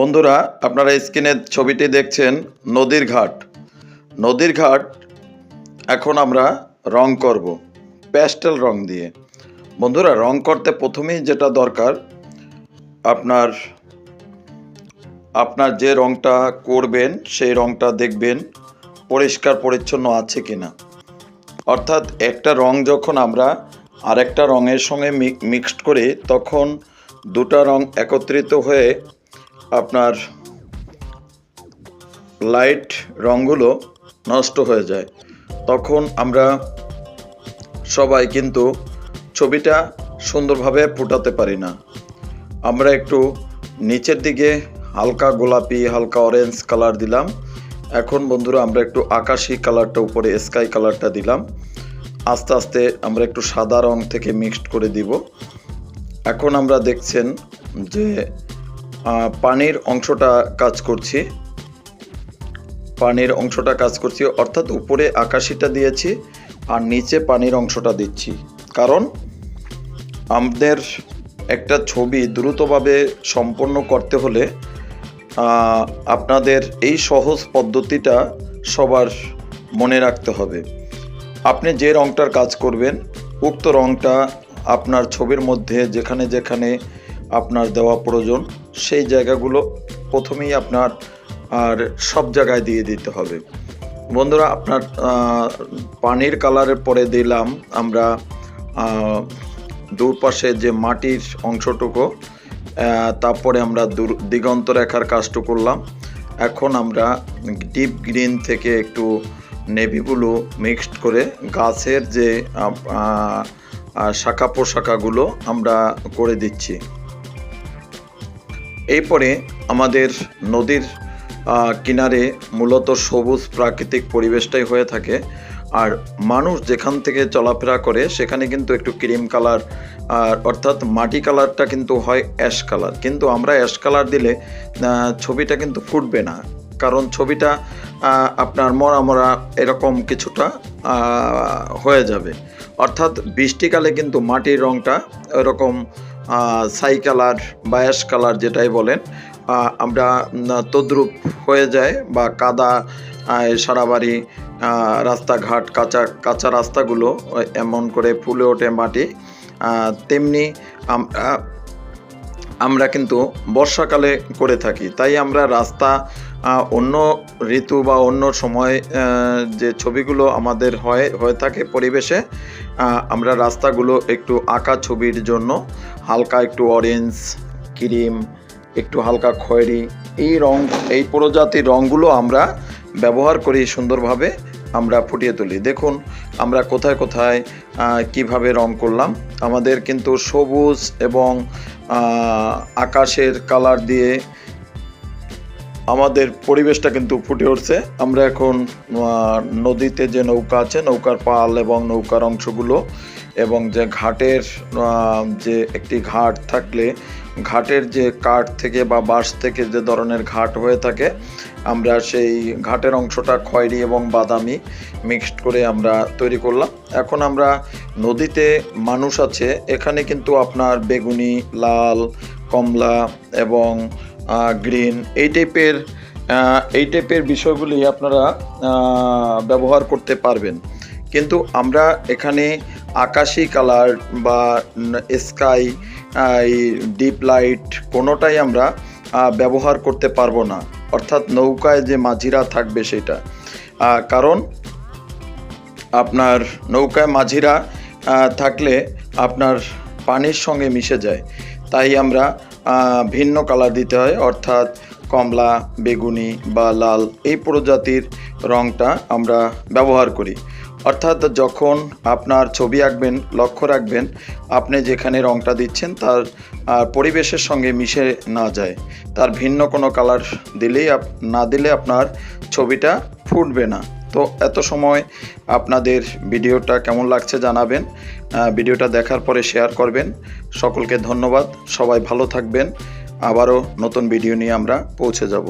বন্ধুরা, আপনারা স্ক্রিনে ছবিটি দেখছেন নদীর ঘাট। নদীর ঘাট এখন আমরা রং করব প্যাস্টেল রং দিয়ে। বন্ধুরা, রং করতে প্রথমেই যেটা দরকার, আপনার আপনার যে রংটা করবেন, সেই রংটা দেখবেন পরিষ্কার পরিচ্ছন্ন আছে কিনা। অর্থাৎ একটা রং যখন আমরা আরেকটা রঙের সঙ্গে মিক্সড করি, তখন দুটা রং একত্রিত হয়ে আপনার লাইট রঙগুলো নষ্ট হয়ে যায়। তখন আমরা সবাই কিন্তু ছবিটা সুন্দরভাবে ফুটাতে পারি না। আমরা একটু নিচের দিকে হালকা গোলাপি, হালকা অরেঞ্জ কালার দিলাম। এখন বন্ধুরা আমরা একটু আকাশি কালারটা উপরে স্কাই কালারটা দিলাম। আস্তে আস্তে আমরা একটু সাদা রং থেকে মিক্সড করে দিব। এখন আমরা দেখছেন যে পানির অংশটা কাজ করছি। পানির অংশটা কাজ করছি, অর্থাৎ উপরে আকাশিটা দিয়েছি আর নিচে পানির অংশটা দিচ্ছি। কারণ আমাদের একটা ছবি দ্রুতভাবে সম্পন্ন করতে হলে আপনাদের এই সহজ পদ্ধতিটা সবার মনে রাখতে হবে। আপনি যে রংটার কাজ করবেন, উক্ত রংটা আপনার ছবির মধ্যে যেখানে যেখানে আপনার দেওয়া প্রয়োজন সেই জায়গাগুলো প্রথমেই আপনার, আর সব জায়গায় দিয়ে দিতে হবে। বন্ধুরা, আপনার পানির কালারের পরে দিলাম আমরা দুপাশে যে মাটির অংশটুকু তারপরে আমরা দূর- দিগন্ত রেখার কাজটু করলাম। এখন আমরা ডিপ গ্রিন থেকে একটু নেভিগুলো মিক্সড করে গাছের যে শাখা পোশাকাগুলো আমরা করে দিচ্ছি। এরপরে আমাদের নদীর কিনারে মূলত সবুজ প্রাকৃতিক পরিবেশটাই হয়ে থাকে। আর মানুষ যেখান থেকে চলাফেরা করে, সেখানে কিন্তু একটু ক্রিম কালার আর অর্থাৎ মাটি কালারটা কিন্তু হয় অ্যাশ কালার। কিন্তু আমরা অ্যাশ কালার দিলে ছবিটা কিন্তু ফুটবে না। কারণ ছবিটা আপনার মরা মরা এরকম কিছুটা হয়ে যাবে। অর্থাৎ বৃষ্টিকালে কিন্তু মাটির রঙটা এরকম সাই কালার বা অ্যাশ কালার যেটাই বলেন আমরা তদ্রুপ হয়ে যায় বা কাদা সারা বাড়ি রাস্তাঘাট, কাঁচা কাঁচা রাস্তাগুলো এমন করে ফুলে ওঠে মাটি। তেমনি আমরা কিন্তু বর্ষাকালে করে থাকি। তাই আমরা রাস্তা অন্য ঋতু বা অন্য সময় যে ছবিগুলো আমাদের হয়, হয়ে থাকে পরিবেশে আমরা রাস্তাগুলো একটু আঁকা ছবির জন্য, হালকা একটু অরেঞ্জ ক্রিম একটু হালকা খয়েরি, এই রং, এই প্রজাতির রঙগুলো আমরা ব্যবহার করি সুন্দরভাবে, আমরা ফুটিয়ে তুলি। দেখুন, আমরা কোথায় কোথায় কীভাবে রং করলাম। আমাদের কিন্তু সবুজ এবং আকাশের কালার দিয়ে আমাদের পরিবেশটা কিন্তু ফুটে উঠছে। আমরা এখন নদীতে যে নৌকা আছে, নৌকার পাল এবং নৌকার অংশগুলো এবং যে ঘাটের যে একটি ঘাট থাকলে ঘাটের যে কাঠ থেকে বা বাঁশ থেকে যে ধরনের ঘাট হয়ে থাকে, আমরা সেই ঘাটের অংশটা খয়েরি এবং বাদামি মিক্সড করে আমরা তৈরি করলাম। এখন আমরা নদীতে মানুষ আছে, এখানে কিন্তু আপনার বেগুনি, লাল, কমলা এবং গ্রিন এই টাইপের এই টাইপের বিষয়গুলি আপনারা ব্যবহার করতে পারবেন। কিন্তু আমরা এখানে আকাশি কালার বা স্কাই ডিপ লাইট কোনোটাই আমরা ব্যবহার করতে পারব না। অর্থাৎ নৌকায় যে মাঝিরা থাকবে সেটা। কারণ আপনার নৌকায় মাঝিরা থাকলে আপনার পানির সঙ্গে মিশে যায়, তাই আমরা ভিন্ন কালার দিতে হয়। অর্থাৎ কমলা, বেগুনি বা লাল এই প্রজাতির রঙটা আমরা ব্যবহার করি। অর্থাৎ যখন আপনার ছবি আঁকবেন, লক্ষ্য রাখবেন, আপনি যেখানে রঙটা দিচ্ছেন তার পরিবেশের সঙ্গে মিশে না যায়। তার ভিন্ন কোনো কালার দিলেই না দিলে আপনার ছবিটা ফুটবে না। তো এত সময় আপনাদের ভিডিওটা কেমন লাগছে জানাবেন ভিডিওটা দেখার পরে শেয়ার করবেন। সকলকে ধন্যবাদ, সবাই ভালো থাকবেন, আবারও নতুন ভিডিও নিয়ে আমরা পৌঁছে যাব।